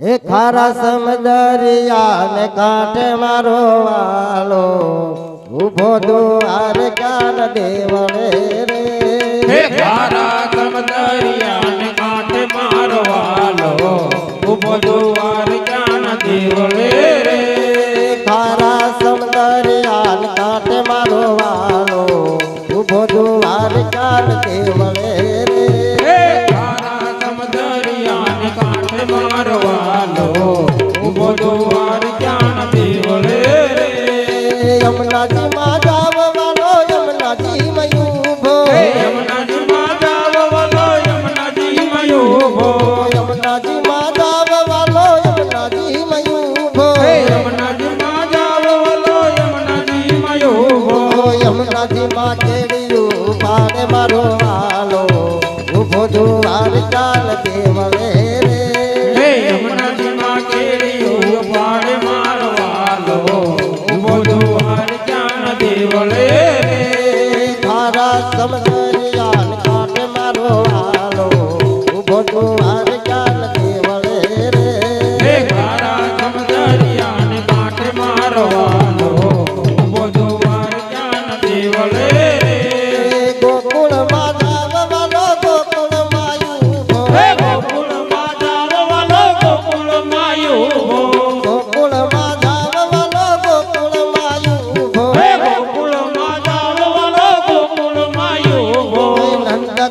એ ખારા સમદરિયા ને કાંઠે મારો વાલો. ઊભો દ્વાર કાન દેવળે રે? હે ખારા સમદરિયા ને કાંઠે મારો વાલો. ઊભો દ્વાર જાણ દેવળે રે? ખારા સમદરિયા ને કાંઠે મારો વાલો. ઊભો દ્વાર કાન દેવળે રે? હે ખારા સમદરિયા ને કાંઠે મારો વાલો ઊભો જુવાર જાણ દેવળે રે. યમુનાજી માં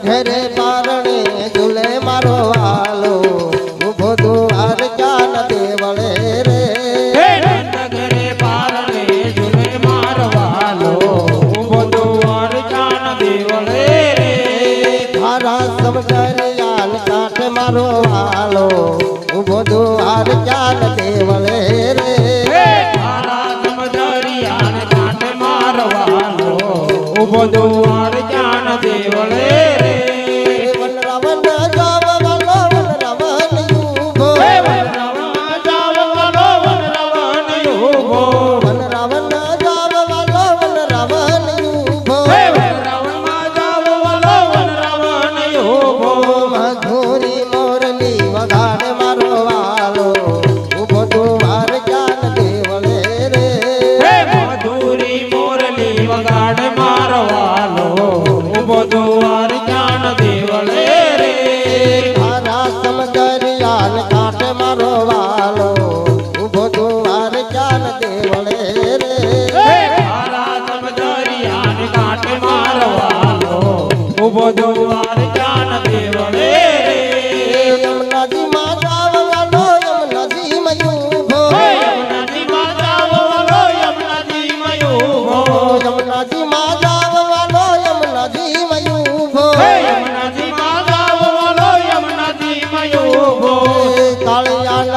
ઘરે પારણે ઝૂલે મારો વાલો ઊભો દ્વાર ચાલ દેવળે રે. નંદગરે પારણે ઝૂલે દ્વાર દેવળે રે. કાંઠે મારો વાલો ઊભો દ્વાર ચાલ દેવળે રે. તારા સમદરિયાને કાંઠે મારવાલો ઊભો દ્વાર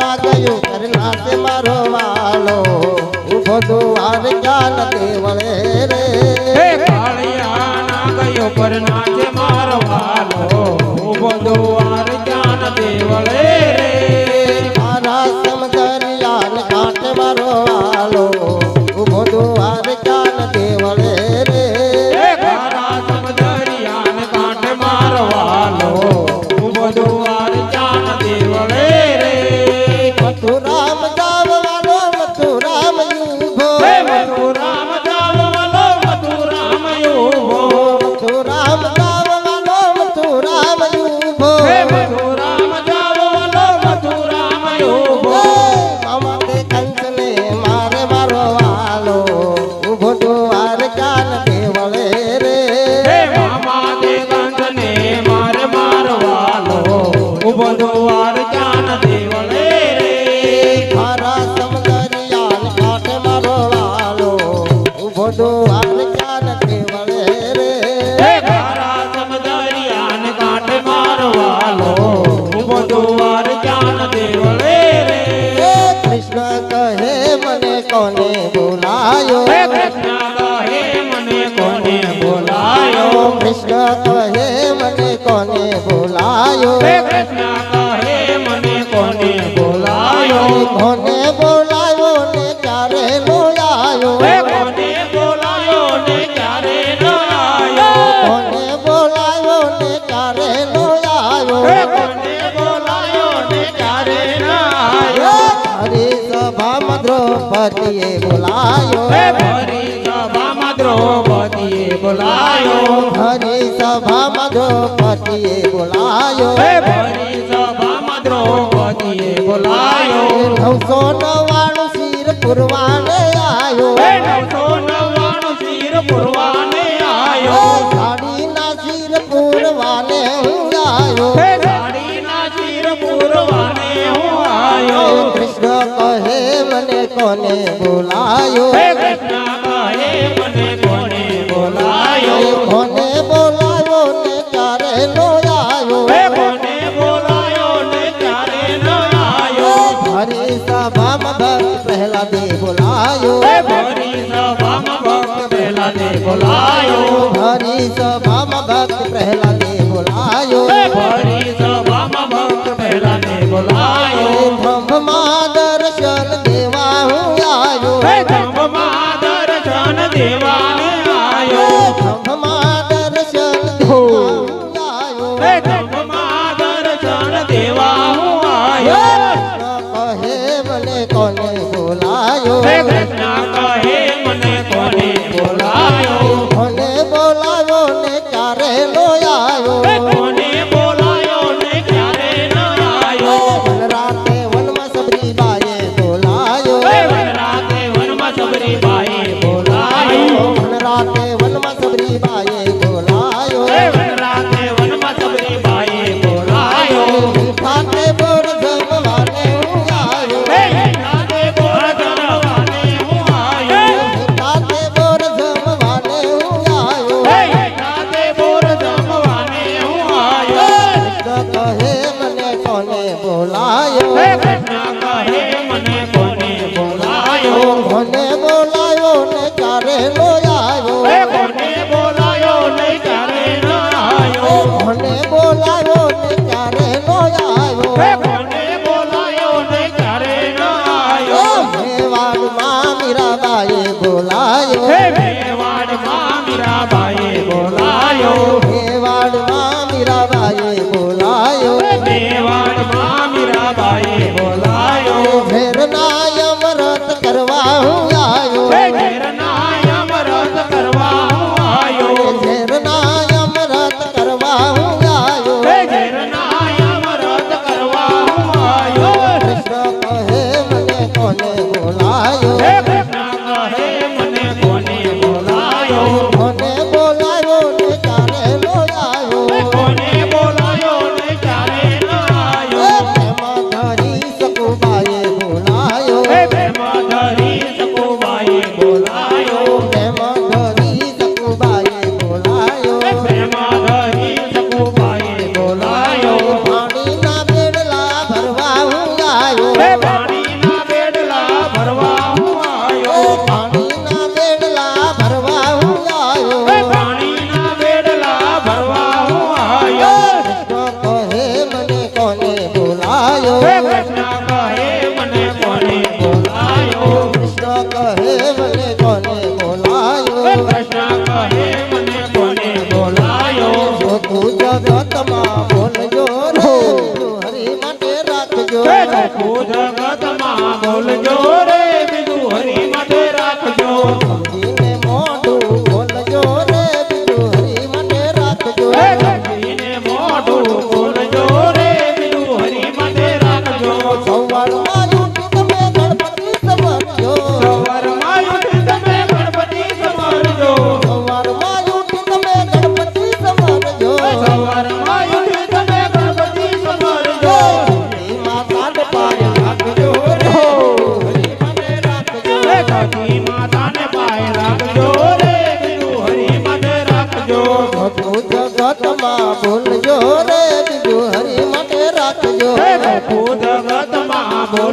કાળિયા ગયો ગયું કરનાથે મારો વાલો ઊભો દુવાર ક્યાં નથી વળે રે. હે કાળિયા ના ગયો પર તે મારો વાલો ઊભો દ્વાર જાન દેવળે રે. મારા સમદરિયાન કાંઠે મારો વાલો ઊભો દુવાર ક્યાં નથી રે દ્વાર ચાલ કૃષ્ણ કહે મને કોને બોલાયો? કોને બોલાયો ને ક્યારે બોલાયો? કોને બોલાયો ને ક્યારે બોલાયો કોને બોલાયો ને ક્યારે બોલાયો કોને બોલાયો ને ક્યારે બોલાયો હરી સભા મધ્રો પતિએ બોલાયો. હરી સભા મધ્રો બોલાયો. હરી સભામાં દ્રૌપદીએ બોલાયો. હરી સભામાં બોલાયો. કૃષ્ણ કહે મને કોને બોલાયો? કૃષ્ણ કહે મને વેલા દે બોલાયો હરી સભા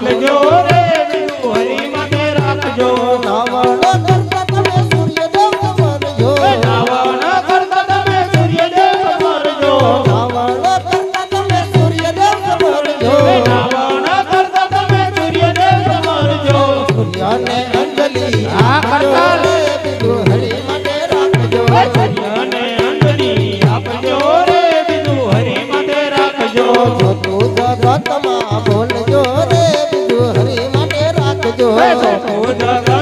Señor. જો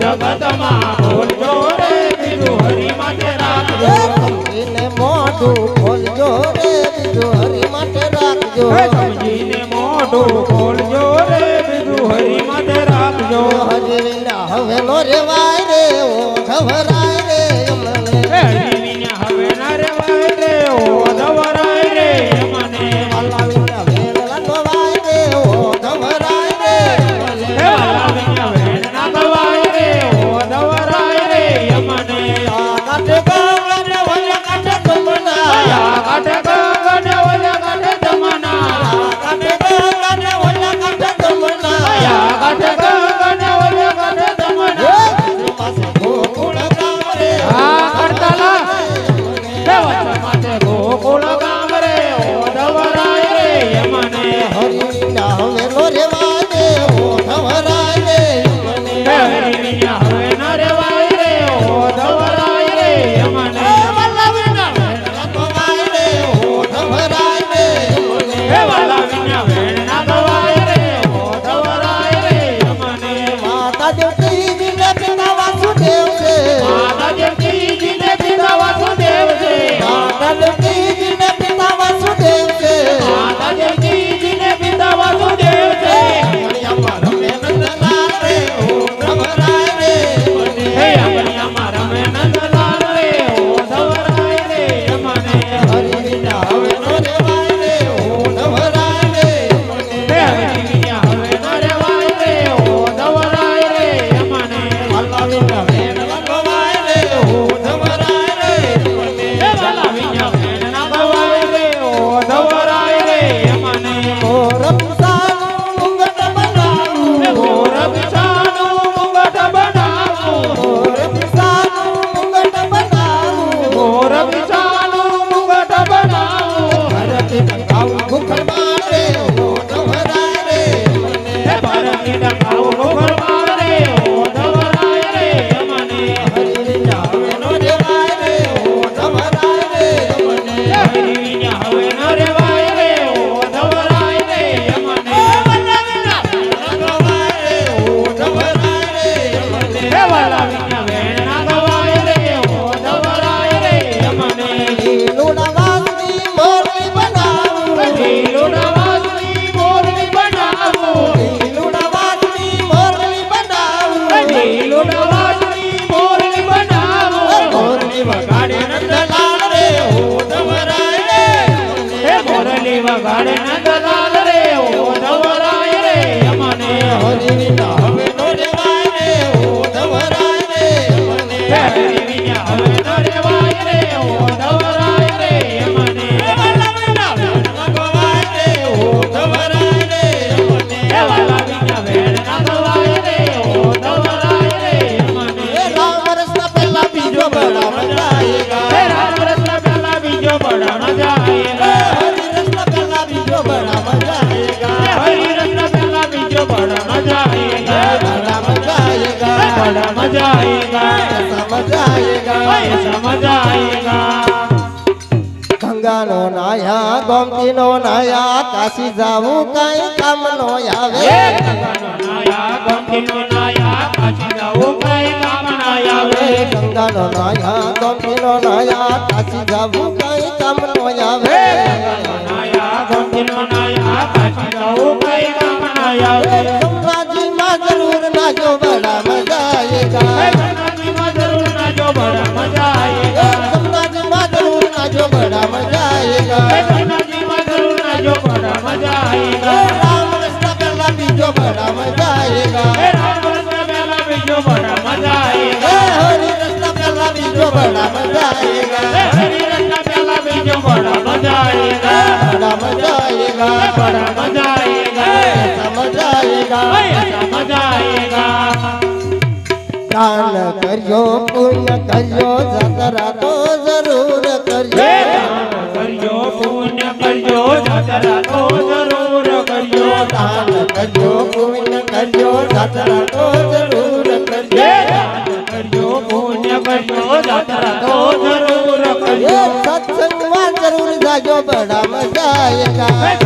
જગતમાં બોલજો રે માટે રાખજો. સમજીને મોઢું બોલજો રે માટે રાખજો. સમજીને હવે નો રેવાય રે ઓ ખવરાય आएगा समझ आएगा ओए समझ आएगा ગંગાનો નાયા ગોમતીનો નાયા કાશી જાવું કઈ કામ નો આવે એ ગંગાનો નાયા ગોમતીનો નાયા કાશી જાવું કઈ કામ ના આવે ગંગાનો નાયા ગોમતીનો નાયા કાશી જાવું કઈ કામ નો આવે ગંગાનો નાયા ગોમતીનો નાયા કાશી જાવું કઈ કામ ના આવે જરૂર નાચો બડા મજા બડા મજા બીજો બીજો બડા મજા દાન કરજો પુણ્ય કરજો જતરા તો જરૂર કરજો કરજો પુણ્ય કરજો જતરા તો જરૂર કરજો દાન કરજો પુણ્ય કરજો જતરા તો જરૂર કરજો કરજો પુણ્ય કરજો જતરા તો જરૂર કરજો સત્સંગમાં જરૂર જાજો બડા મજા આયેગા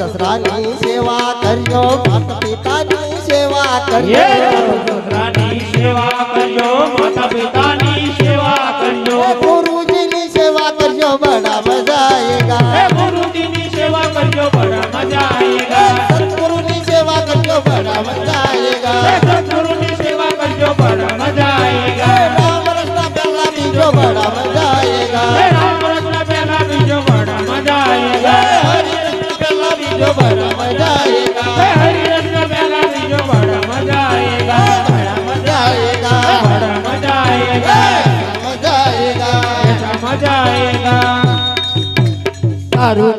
સસરાની સેવા કરજો માતા પિતાની સેવા કરજો સસરાની સેવા કરજો માતા પિતાની સેવા કરજો ગુરુજીની સેવા કરજો બડા મજા આયેગા ગુરુજીની સેવા કરજો બડા મજા આયેગા સદગુરુની સેવા કરજો બડા મજા આયેગા સદગુરુની સેવા કરજો બડા મજા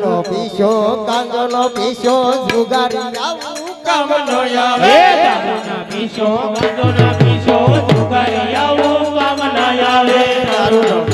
નો પીશો ગાંજો નો પીશો જુગારી કામ નો આવે કામ ના આવે.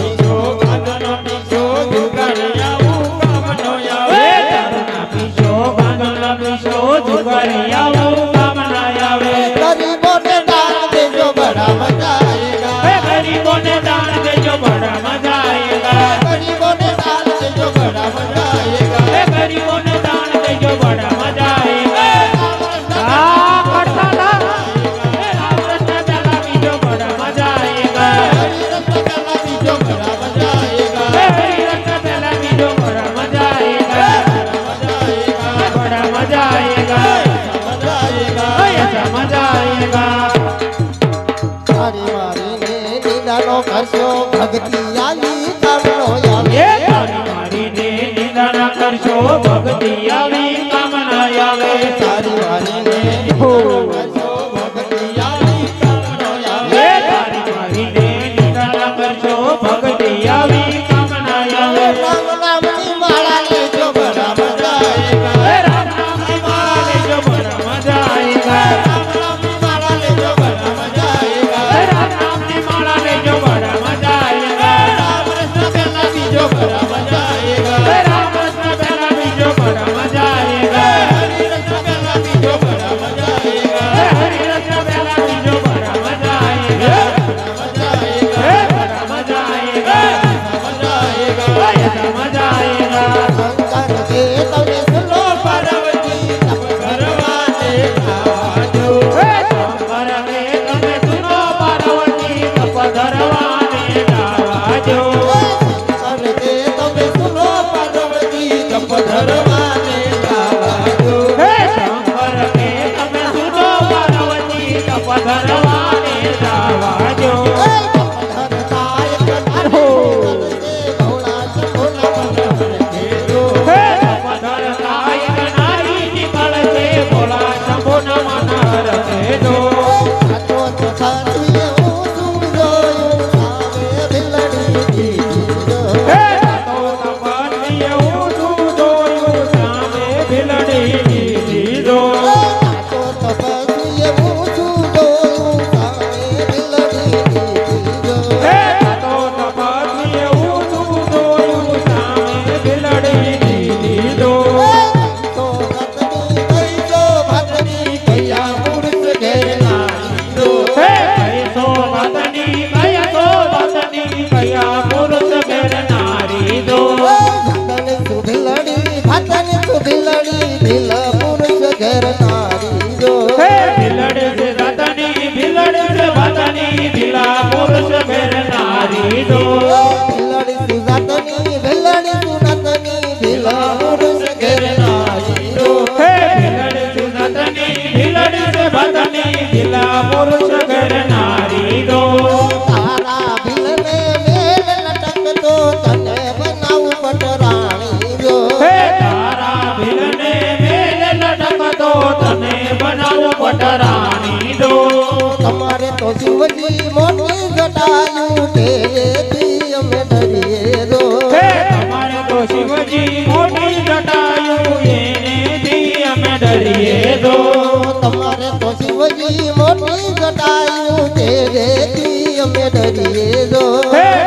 આવ્યું તે રેતી અમે ડરીએ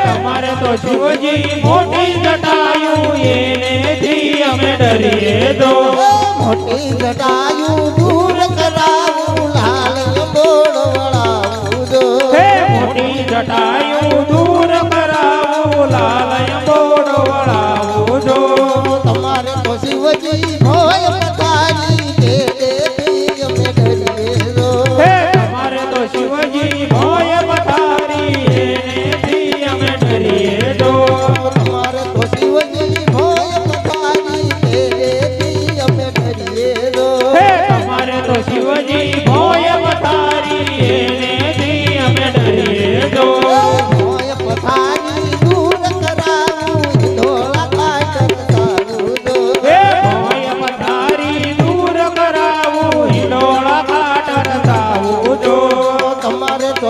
તમારે તો મોટી જટાયું એનેથી અમે ડરીએ જો. મોટી દૂર કરાવું લાલ બોળ વળાવું જો. મોટી જટાયું દૂર કરાવું લાલ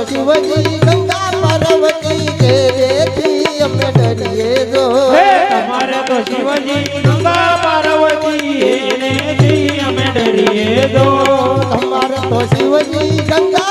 તો શિવજી ગંગા પાર્વતી કે રેતી અમે ડરીએ જો. તમારે તો શિવજી ગંગા પાર્વતી તો શિવજી ગંગા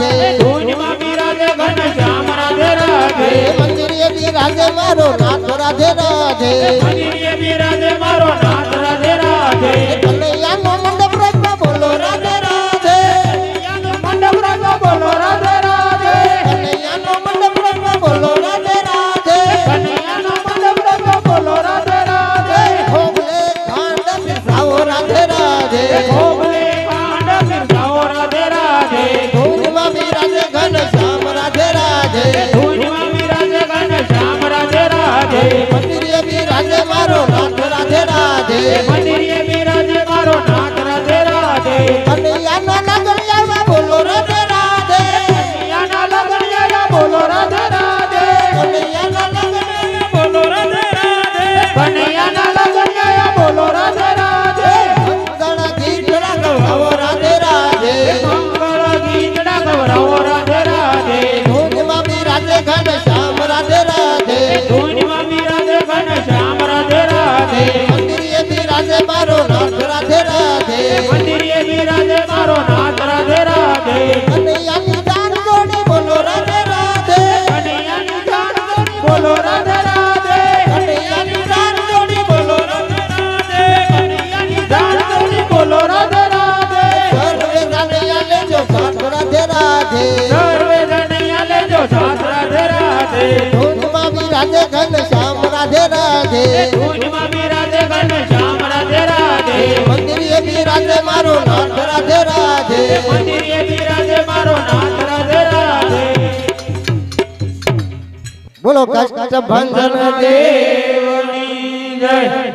રાધે ધૂનમાં બિરાજે ઘન શ્યામ રાધે રાધે. મંડપ રાધે. ધૂનમાં બી રાધે ગણ શ્યામ રાધે રાધે. મંદિરે બી રાધે મારો નાથ દેવની જય.